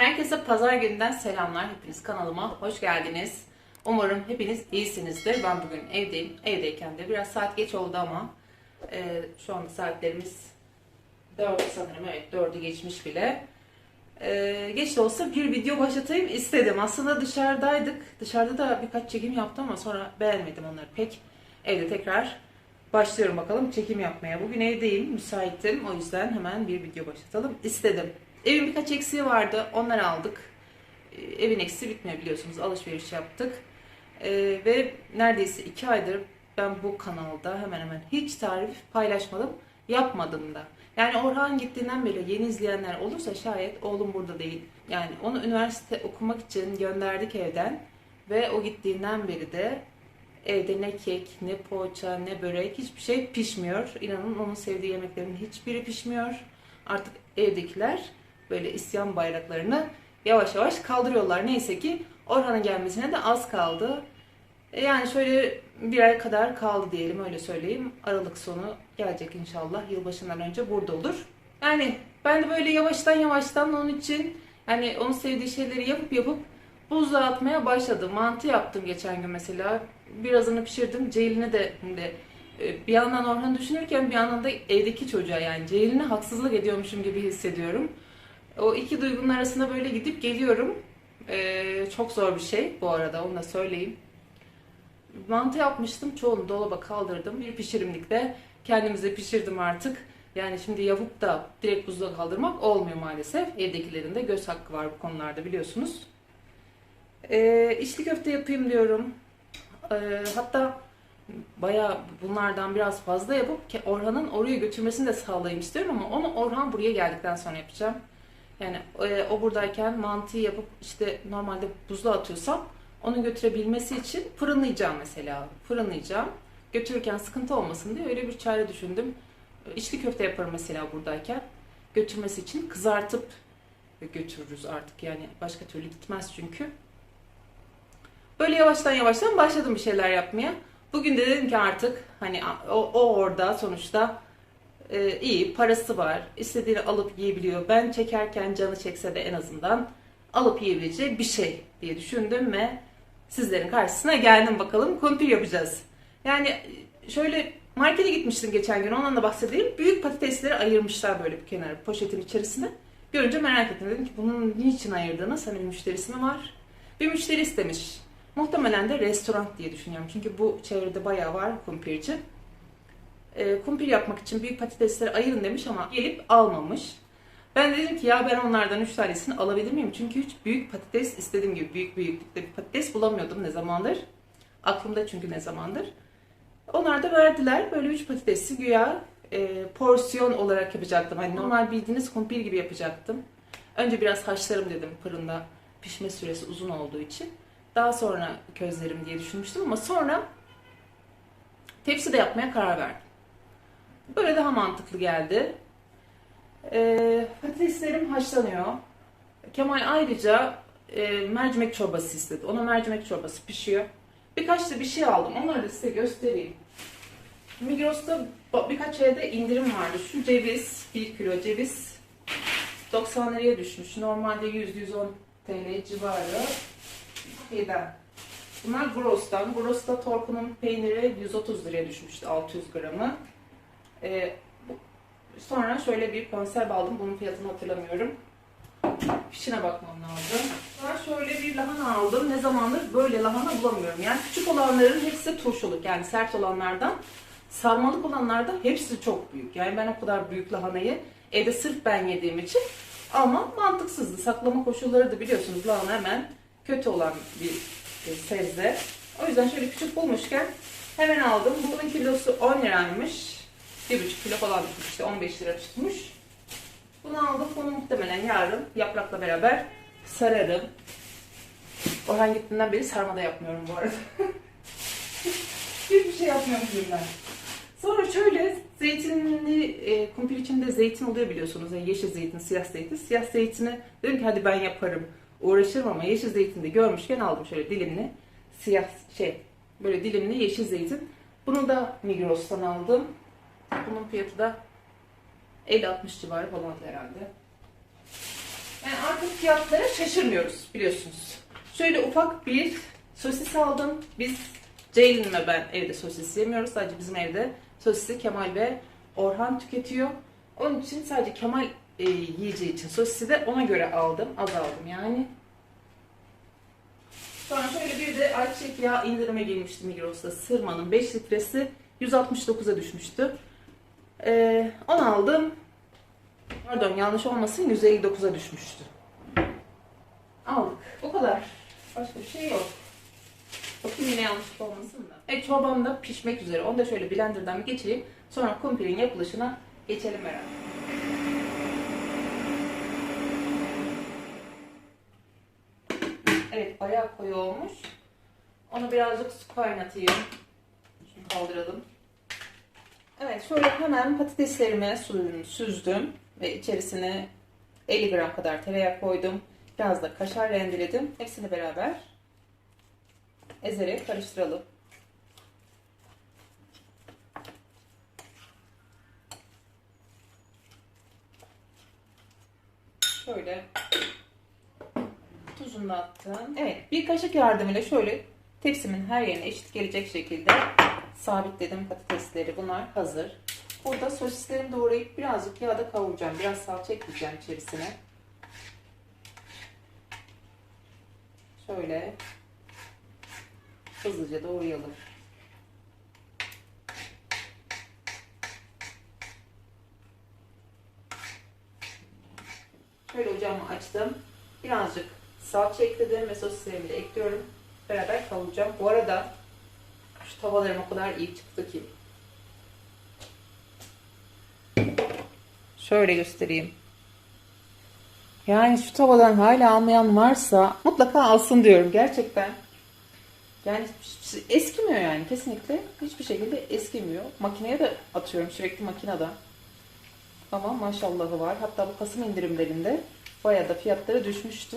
Herkese pazar gününden selamlar. Hepiniz kanalıma hoş geldiniz. Umarım hepiniz iyisinizdir. Ben bugün evdeyim. Evdeyken de biraz saat geç oldu ama e, şu anda saatlerimiz 4 sanırım. Evet 4'ü geçmiş bile. E, geç de olsa bir video başlatayım istedim. Aslında dışarıdaydık. Dışarıda da birkaç çekim yaptım ama sonra beğenmedim onları pek. Evde tekrar başlıyorum bakalım çekim yapmaya. Bugün evdeyim, müsaitim. O yüzden hemen bir video başlatalım istedim. Evin birkaç eksiği vardı. Onları aldık. Ee, Evin eksiği bitmiyor biliyorsunuz. Alışveriş yaptık. Ee, ve neredeyse iki aydır ben bu kanalda hemen hemen hiç tarif paylaşmadım. Yapmadım da. Yani Orhan gittiğinden beri yeni izleyenler olursa şayet oğlum burada değil. Yani onu üniversite okumak için gönderdik evden. Ve o gittiğinden beri de evde ne kek, ne poğaça, ne börek hiçbir şey pişmiyor. İnanın onun sevdiği yemeklerin hiçbiri pişmiyor. Artık evdekiler böyle isyan bayraklarını yavaş yavaş kaldırıyorlar. Neyse ki Orhan'ın gelmesine de az kaldı. E Yani şöyle bir ay kadar kaldı diyelim öyle söyleyeyim. Aralık sonu gelecek inşallah. Yılbaşından önce burada olur. Yani ben de böyle yavaştan yavaştan onun için yani onun sevdiği şeyleri yapıp yapıp buzluğa atmaya başladım. Mantı yaptım geçen gün mesela. Birazını pişirdim. Ceylin'e de şimdi e, bir yandan Orhan'ı düşünürken bir yandan da evdeki çocuğa yani Ceylin'e haksızlık ediyormuşum gibi hissediyorum. O iki duygunun arasında böyle gidip geliyorum. Ee, çok zor bir şey bu arada onu da söyleyeyim. Mantı yapmıştım. Çoğunu dolaba kaldırdım. Bir pişirimlikte kendimize pişirdim artık. Yani şimdi yapıp da direkt buzluğa kaldırmak olmuyor maalesef. Evdekilerin de göz hakkı var bu konularda biliyorsunuz. Ee, içli köfte yapayım diyorum. Ee, hatta bayağı bunlardan biraz fazla yapıp Orhan'ın oraya götürmesini de sağlayayım istiyorum ama onu Orhan buraya geldikten sonra yapacağım. Yani e, o buradayken mantıyı yapıp işte normalde buzluğa atıyorsam onu götürebilmesi için fırınlayacağım mesela. Fırınlayacağım. Götürürken sıkıntı olmasın diye öyle bir çare düşündüm. İçli köfte yaparım mesela buradayken. Götürmesi için kızartıp götürürüz artık. Yani başka türlü gitmez çünkü. Böyle yavaştan yavaştan başladım bir şeyler yapmaya. Bugün de dedim ki artık hani o, o orada sonuçta e, iyi parası var. İstediğini alıp yiyebiliyor. Ben çekerken canı çekse de en azından alıp yiyebileceği bir şey diye düşündüm ve sizlerin karşısına geldim bakalım kumpir yapacağız. Yani şöyle markete gitmiştim geçen gün ondan da bahsedeyim. Büyük patatesleri ayırmışlar böyle bir kenara poşetin içerisine. Görünce merak ettim. Dedim ki bunun niçin ayırdınız? Hani bir müşterisi mi var? Bir müşteri istemiş. Muhtemelen de restoran diye düşünüyorum. Çünkü bu çevrede bayağı var kumpirci. E, kumpir yapmak için büyük patatesleri ayırın demiş ama gelip almamış. Ben dedim ki ya ben onlardan 3 tanesini alabilir miyim? Çünkü hiç büyük patates istediğim gibi büyük büyüklükte bir patates bulamıyordum ne zamandır. Aklımda çünkü ne zamandır. Onlar da verdiler. Böyle 3 patatesi güya e, porsiyon olarak yapacaktım. Hani normal bildiğiniz kumpir gibi yapacaktım. Önce biraz haşlarım dedim fırında pişme süresi uzun olduğu için. Daha sonra közlerim diye düşünmüştüm ama sonra tepside yapmaya karar verdim. Böyle daha mantıklı geldi. Ee, patateslerim haşlanıyor. Kemal ayrıca e, mercimek çorbası istedi. Ona mercimek çorbası pişiyor. Birkaç da bir şey aldım. Onları da size göstereyim. Migros'ta birkaç yerde indirim vardı. Şu ceviz, 1 kilo ceviz 90 liraya düşmüş. Normalde 100-110 TL civarı. Şeyden. Bunlar Gross'tan. Gross'ta Torku'nun peyniri 130 liraya düşmüştü 600 gramı. Ee, sonra şöyle bir konserve aldım. Bunun fiyatını hatırlamıyorum. Fişine bakmam lazım. Sonra şöyle bir lahana aldım. Ne zamandır böyle lahana bulamıyorum. Yani küçük olanların hepsi turşuluk. Yani sert olanlardan. Sarmalık olanlarda hepsi çok büyük. Yani ben o kadar büyük lahanayı evde sırf ben yediğim için ama mantıksızdı. Saklama koşulları da biliyorsunuz lahana hemen kötü olan bir e, sebze. O yüzden şöyle küçük bulmuşken hemen aldım. Bunun kilosu 10 liraymış. 1,5 kilo falan tutmuş işte 15 lira tutmuş. Bunu aldım. Bunu muhtemelen yarın yaprakla beraber sararım. Orhan gittiğinden beri sarmada yapmıyorum bu arada. Hiçbir şey yapmıyorum ben. Sonra şöyle zeytinli e, kumpir içinde zeytin oluyor biliyorsunuz. Yani yeşil zeytin, siyah zeytin. Siyah zeytini dedim ki hadi ben yaparım. Uğraşırım ama yeşil zeytini de görmüşken aldım şöyle dilimli. Siyah şey böyle dilimli yeşil zeytin. Bunu da Migros'tan aldım. Bunun fiyatı da 50-60 civarı falan herhalde. Yani artık fiyatlara şaşırmıyoruz biliyorsunuz. Şöyle ufak bir sosis aldım. Biz Ceylin ve ben evde sosis yemiyoruz. Sadece bizim evde sosisi Kemal ve Orhan tüketiyor. Onun için sadece Kemal e, yiyeceği için sosisi de ona göre aldım. Az aldım yani. Sonra şöyle bir de ayçiçek yağı indirime girmişti Migros'ta. Sırma'nın 5 litresi 169'a düşmüştü. Ee, onu aldım. Pardon yanlış olmasın 159'a düşmüştü. Aldık. O kadar. Başka bir şey yok. Bakayım yine yanlış olmasın da. Evet çorbam da pişmek üzere. Onu da şöyle blenderdan bir geçireyim. Sonra kumpirin yapılışına geçelim beraber. Evet bayağı koyu olmuş. Onu birazcık su kaynatayım. Şunu kaldıralım. Evet şöyle hemen patateslerime suyunu süzdüm ve içerisine 50 gram kadar tereyağı koydum. Biraz da kaşar rendeledim. Hepsini beraber ezerek karıştıralım. Şöyle tuzunu attım. Evet bir kaşık yardımıyla şöyle tepsimin her yerine eşit gelecek şekilde sabitledim patatesleri. Bunlar hazır. Burada sosislerimi doğrayıp birazcık yağda kavuracağım. Biraz salça ekleyeceğim içerisine. Şöyle hızlıca doğrayalım. Şöyle ocağımı açtım. Birazcık salça ekledim ve sosislerimi de ekliyorum. Beraber kavuracağım. Bu arada tavalarım o kadar iyi çıktı ki. Şöyle göstereyim. Yani şu tavadan hala almayan varsa mutlaka alsın diyorum gerçekten. Yani eskimiyor yani kesinlikle. Hiçbir şekilde eskimiyor. Makineye de atıyorum sürekli makinede. Ama maşallahı var. Hatta bu Kasım indirimlerinde bayağı da fiyatları düşmüştü.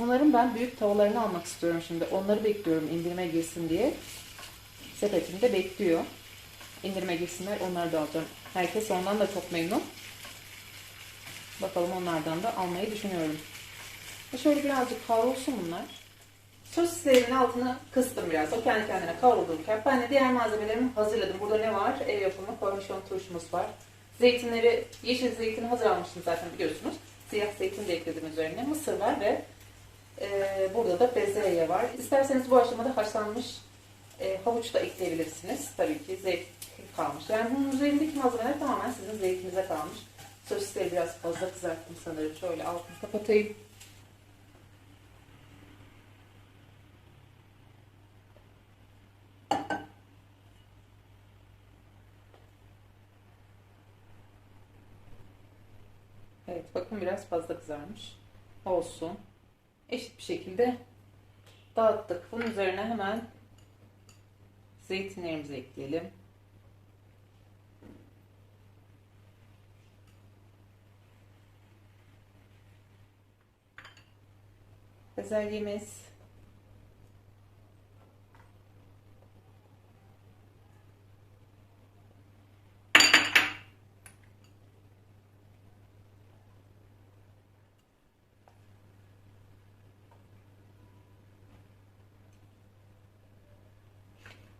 Bunların ben büyük tavalarını almak istiyorum şimdi. Onları bekliyorum indirime girsin diye. Sepetimde bekliyor. İndirime girsinler onları da alacağım. Herkes ondan da çok memnun. Bakalım onlardan da almayı düşünüyorum. Ve şöyle birazcık kavrulsun bunlar. Sosislerin altını kıstım biraz. O kendi kendine kavrulurken ben de diğer malzemelerimi hazırladım. Burada ne var? Ev yapımı kornişon turşumuz var. Zeytinleri, yeşil zeytini hazır almıştım zaten biliyorsunuz. Siyah zeytin de ekledim üzerine. Mısır var ve e, burada da bezelye var. İsterseniz bu aşamada haşlanmış e, havuç da ekleyebilirsiniz. Tabii ki zevk kalmış. Yani bunun üzerindeki malzemeler tamamen sizin zevkinize kalmış. Sosisleri biraz fazla kızarttım sanırım. Şöyle altını kapatayım. Evet bakın biraz fazla kızarmış. Olsun. Eşit bir şekilde dağıttık. Bunun üzerine hemen zeytinlerimizi ekleyelim. Bezelyemiz.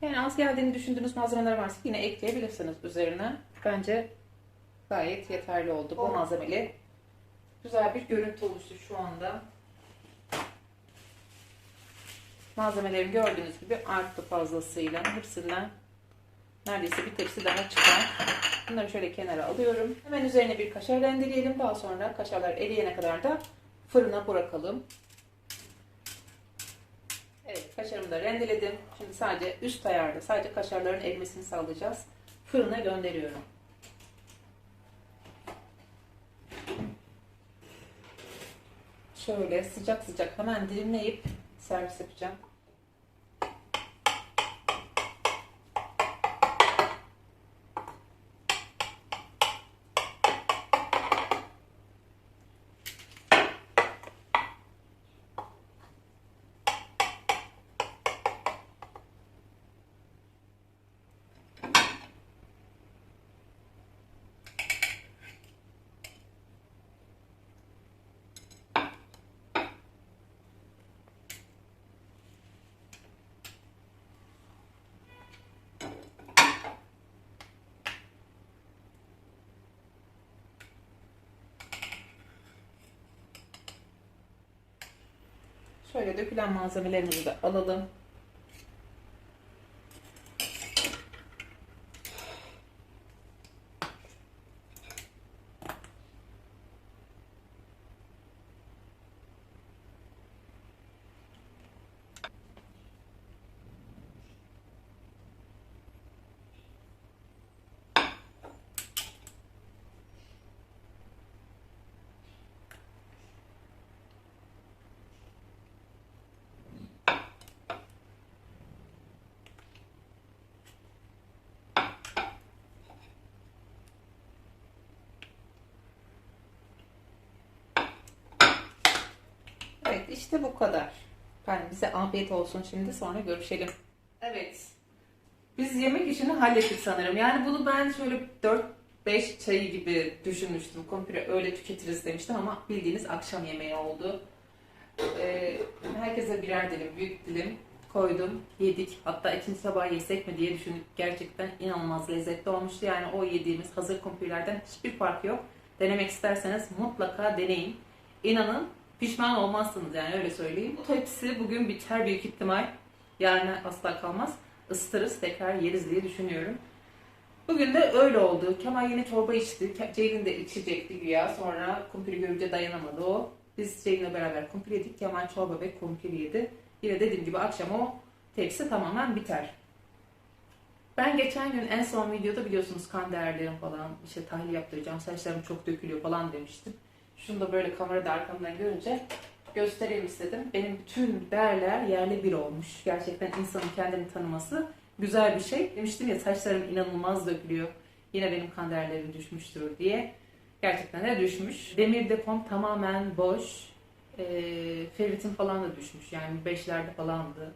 Yani az geldiğini düşündüğünüz malzemeler varsa yine ekleyebilirsiniz üzerine. Bence gayet yeterli oldu. Bu malzemeli güzel bir görüntü oluştu şu anda. Malzemelerim gördüğünüz gibi arttı fazlasıyla. Hepsinden neredeyse bir tepsi daha çıkar. Bunları şöyle kenara alıyorum. Hemen üzerine bir kaşar rendeleyelim. Daha sonra kaşarlar eriyene kadar da fırına bırakalım. Evet kaşarımı da rendeledim. Şimdi sadece üst ayarda sadece kaşarların erimesini sağlayacağız. Fırına gönderiyorum. Şöyle sıcak sıcak hemen dilimleyip servis yapacağım. Şöyle dökülen malzemelerimizi de alalım. Evet işte bu kadar. Ben bize afiyet olsun şimdi sonra görüşelim. Evet. Biz yemek işini hallettik sanırım. Yani bunu ben şöyle 4-5 çayı gibi düşünmüştüm. Komple öyle tüketiriz demiştim ama bildiğiniz akşam yemeği oldu. Ee, herkese birer dilim, büyük dilim koydum, yedik. Hatta ikinci sabah yesek mi diye düşündük. Gerçekten inanılmaz lezzetli olmuştu. Yani o yediğimiz hazır kumpirlerden hiçbir fark yok. Denemek isterseniz mutlaka deneyin. İnanın pişman olmazsınız yani öyle söyleyeyim. Bu tepsi bugün biter büyük ihtimal. Yarın asla kalmaz. Isıtırız tekrar yeriz diye düşünüyorum. Bugün de öyle oldu. Kemal yine çorba içti. Ceylin de içecekti güya. Sonra kumpiri görünce dayanamadı o. Biz Ceylin'le beraber kumpir yedik. Kemal çorba ve kumpir yedi. Yine dediğim gibi akşam o tepsi tamamen biter. Ben geçen gün en son videoda biliyorsunuz kan değerlerim falan işte tahlil yaptıracağım saçlarım çok dökülüyor falan demiştim. Şunu da böyle kamerada arkamdan görünce göstereyim istedim. Benim bütün değerler yerle bir olmuş. Gerçekten insanın kendini tanıması güzel bir şey. Demiştim ya saçlarım inanılmaz dökülüyor. Yine benim kan değerlerim düşmüştür diye. Gerçekten de düşmüş. Demir depom tamamen boş. Ee, ferritin falan da düşmüş. Yani 5'lerde falandı.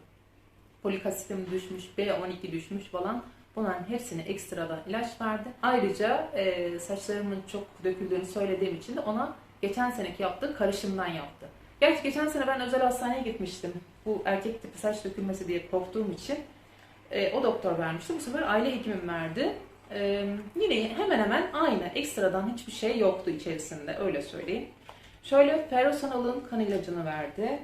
Folik asitim düşmüş, B12 düşmüş falan. Bunların hepsine ekstradan ilaç verdi. Ayrıca e, saçlarımın çok döküldüğünü söylediğim için de ona geçen seneki yaptığı karışımdan yaptı. Gerçi geçen sene ben özel hastaneye gitmiştim. Bu erkek tipi saç dökülmesi diye korktuğum için e, o doktor vermişti. Bu sefer aile hekimim verdi. E, yine hemen hemen aynı. Ekstradan hiçbir şey yoktu içerisinde öyle söyleyeyim. Şöyle ferrosanalın kan ilacını verdi.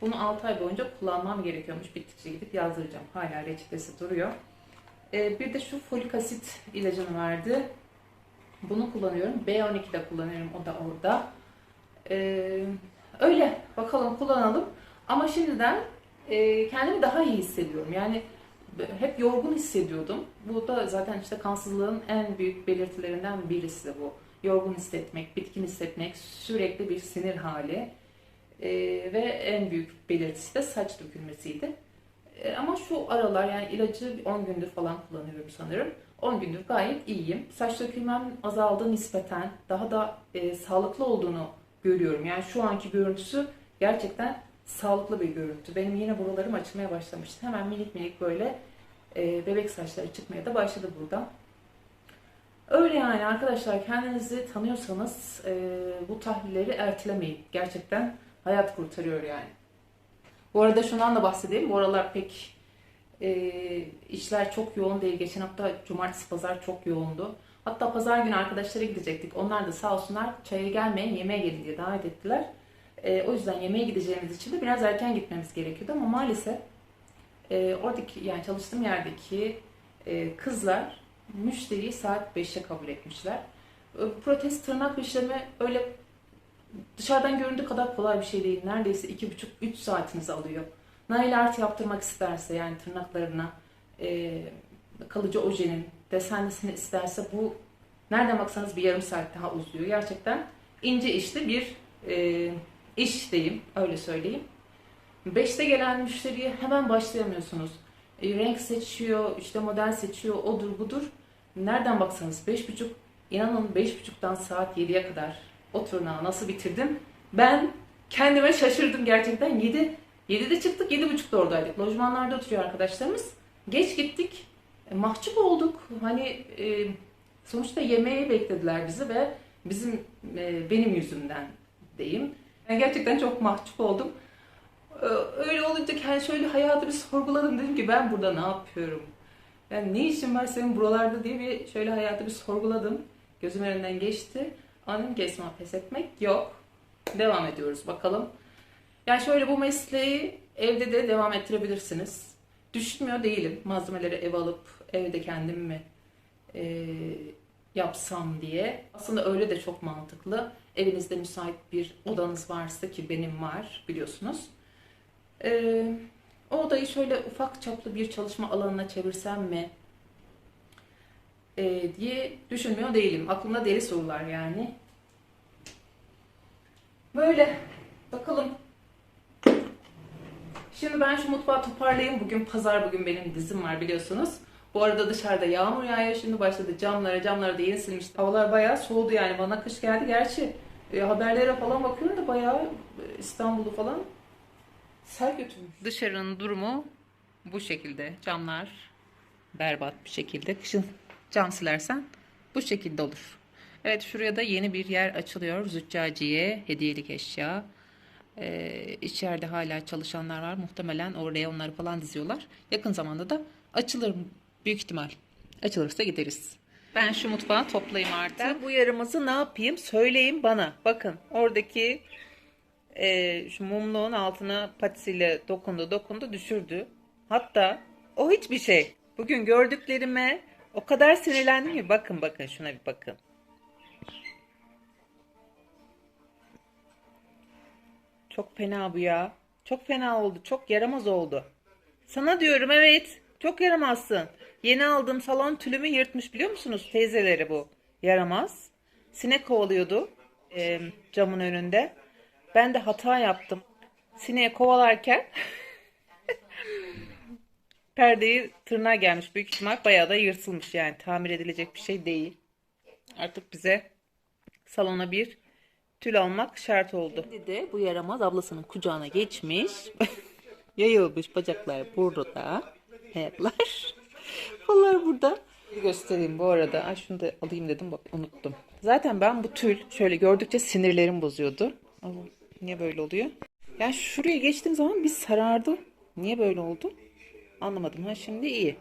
Bunu 6 ay boyunca kullanmam gerekiyormuş. Bittikçe gidip yazdıracağım. Hala reçetesi duruyor. E, bir de şu folik asit ilacını verdi. Bunu kullanıyorum. B12 de kullanıyorum. O da orada. Ee, öyle. Bakalım kullanalım. Ama şimdiden e, kendimi daha iyi hissediyorum. Yani hep yorgun hissediyordum. Bu da zaten işte kansızlığın en büyük belirtilerinden birisi bu. Yorgun hissetmek, bitkin hissetmek, sürekli bir sinir hali. Ee, ve en büyük belirtisi de saç dökülmesiydi. Ee, ama şu aralar yani ilacı 10 gündür falan kullanıyorum sanırım. 10 gündür gayet iyiyim. Saç dökülmem azaldı nispeten. Daha da e, sağlıklı olduğunu görüyorum. Yani şu anki görüntüsü gerçekten sağlıklı bir görüntü. Benim yine buralarım açılmaya başlamıştı. Hemen minik minik böyle e, bebek saçları çıkmaya da başladı burada. Öyle yani arkadaşlar kendinizi tanıyorsanız e, bu tahlilleri ertelemeyin. Gerçekten hayat kurtarıyor yani. Bu arada şundan da bahsedeyim. Bu aralar pek e, işler çok yoğun değil. Geçen hafta cumartesi pazar çok yoğundu. Hatta pazar günü arkadaşlara gidecektik. Onlar da sağ olsunlar çaya gelmeyin yemeğe gelin diye davet ettiler. E, o yüzden yemeğe gideceğimiz için de biraz erken gitmemiz gerekiyordu ama maalesef e, oradaki yani çalıştığım yerdeki e, kızlar müşteriyi saat 5'e kabul etmişler. E, protez tırnak işlemi öyle dışarıdan göründüğü kadar kolay bir şey değil. Neredeyse 2,5-3 saatinizi alıyor. Nail art yaptırmak isterse yani tırnaklarına e, kalıcı ojenin desenlisini isterse bu nereden baksanız bir yarım saat daha uzuyor. Gerçekten ince işli bir e, iş diyeyim öyle söyleyeyim. Beşte gelen müşteriye hemen başlayamıyorsunuz. E, renk seçiyor, işte model seçiyor, odur budur. Nereden baksanız beş buçuk, inanın beş buçuktan saat 7'ye kadar o tırnağı nasıl bitirdim? Ben kendime şaşırdım gerçekten. 7 7'de çıktık, 7.30'da oradaydık. Lojmanlarda oturuyor arkadaşlarımız. Geç gittik. E, mahcup olduk. Hani e, sonuçta yemeği beklediler bizi ve bizim e, benim yüzümden diyeyim. Yani gerçekten çok mahcup oldum. E, öyle olunca yani şöyle hayatı bir sorguladım. Dedim ki ben burada ne yapıyorum? Yani ne işin var senin buralarda diye bir şöyle hayatı bir sorguladım. Gözüm önünden geçti. Anladım ki Esma pes etmek yok. Devam ediyoruz bakalım. Yani şöyle bu mesleği evde de devam ettirebilirsiniz. Düşünmüyor değilim. Malzemeleri ev alıp evde kendim mi e, yapsam diye. Aslında öyle de çok mantıklı. Evinizde müsait bir odanız varsa ki benim var biliyorsunuz. E, o odayı şöyle ufak çaplı bir çalışma alanına çevirsem mi e, diye düşünmüyor değilim. Aklımda deli sorular yani. Böyle. Bakalım. Şimdi ben şu mutfağı toparlayayım. Bugün pazar, bugün benim dizim var biliyorsunuz. Bu arada dışarıda yağmur yağıyor. Şimdi başladı camlara, camlara da yeni silmiştim. Havalar bayağı soğudu yani. Bana kış geldi. Gerçi e, haberlere falan bakıyorum da bayağı e, İstanbul'u falan sel götürmüş. Dışarının durumu bu şekilde. Camlar berbat bir şekilde. Kışın cam silersen bu şekilde olur. Evet şuraya da yeni bir yer açılıyor. Züccaciye hediyelik eşya. Ee, içeride hala çalışanlar var. Muhtemelen oraya onları falan diziyorlar. Yakın zamanda da açılır büyük ihtimal. Açılırsa gideriz. Ben şu mutfağı toplayayım artık. Ben bu yarımızı ne yapayım? Söyleyin bana. Bakın oradaki e, şu mumluğun altına patisiyle dokundu dokundu düşürdü. Hatta o hiçbir şey. Bugün gördüklerime o kadar sinirlendim ki bakın bakın şuna bir bakın. Çok fena bu ya. Çok fena oldu. Çok yaramaz oldu. Sana diyorum evet. Çok yaramazsın. Yeni aldığım salon tülümü yırtmış biliyor musunuz? Teyzeleri bu. Yaramaz. Sinek kovalıyordu e, camın önünde. Ben de hata yaptım. Sineği kovalarken perdeyi tırnağa gelmiş. Büyük ihtimal bayağı da yırtılmış yani. Tamir edilecek bir şey değil. Artık bize salona bir tül almak şart oldu. Şimdi de bu yaramaz ablasının kucağına geçmiş. Yayılmış bacaklar burada. Ayaklar. Kollar burada. Bir göstereyim bu arada. Ay şunu da alayım dedim bak unuttum. Zaten ben bu tül şöyle gördükçe sinirlerim bozuyordu. Allah, niye böyle oluyor? Ya şuraya geçtiğim zaman bir sarardı. Niye böyle oldu? Anlamadım. Ha şimdi iyi.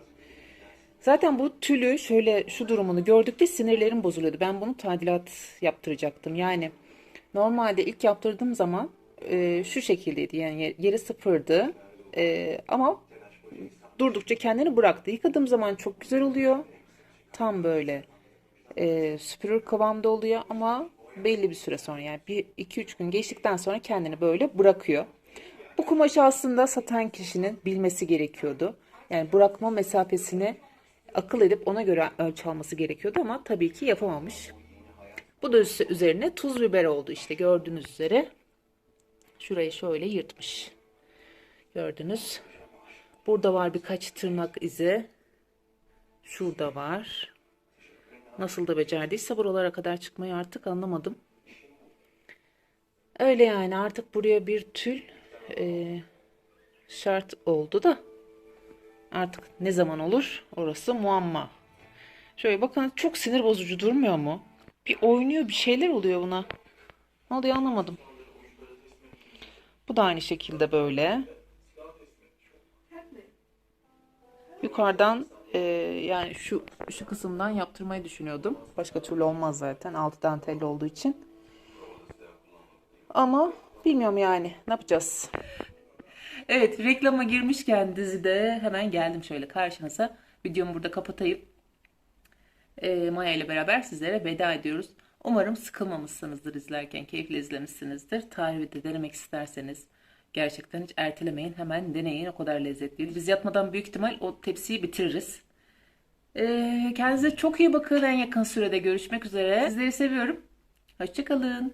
Zaten bu tülü şöyle şu durumunu gördükçe sinirlerim bozuluyordu. Ben bunu tadilat yaptıracaktım. Yani normalde ilk yaptırdığım zaman e, şu şekildeydi. Yani yeri sıfırdı. E, ama durdukça kendini bıraktı. Yıkadığım zaman çok güzel oluyor. Tam böyle e, süpürür kıvamda oluyor ama belli bir süre sonra yani bir iki üç gün geçtikten sonra kendini böyle bırakıyor. Bu kumaşı aslında satan kişinin bilmesi gerekiyordu. Yani bırakma mesafesini akıl edip ona göre ölçü alması gerekiyordu ama tabii ki yapamamış. Bu da üzerine tuz biber oldu işte gördüğünüz üzere. Şurayı şöyle yırtmış. Gördünüz. Burada var birkaç tırnak izi. Şurada var. Nasıl da becerdiyse buralara kadar çıkmayı artık anlamadım. Öyle yani artık buraya bir tül e, şart oldu da artık ne zaman olur orası muamma. Şöyle bakın çok sinir bozucu durmuyor mu? Bir oynuyor bir şeyler oluyor buna. Ne oluyor anlamadım. Bu da aynı şekilde böyle. Yukarıdan e, yani şu şu kısımdan yaptırmayı düşünüyordum. Başka türlü olmaz zaten altı dantelli olduğu için. Ama bilmiyorum yani ne yapacağız. Evet reklama girmişken dizide hemen geldim şöyle karşınıza. Videomu burada kapatayım. E, Maya ile beraber sizlere veda ediyoruz. Umarım sıkılmamışsınızdır izlerken, keyifle izlemişsinizdir. Tarifi de denemek isterseniz gerçekten hiç ertelemeyin. Hemen deneyin. O kadar lezzetliydi. Biz yatmadan büyük ihtimal o tepsiyi bitiririz. Ee, kendinize çok iyi bakın. En yakın sürede görüşmek üzere. Sizleri seviyorum. Hoşçakalın.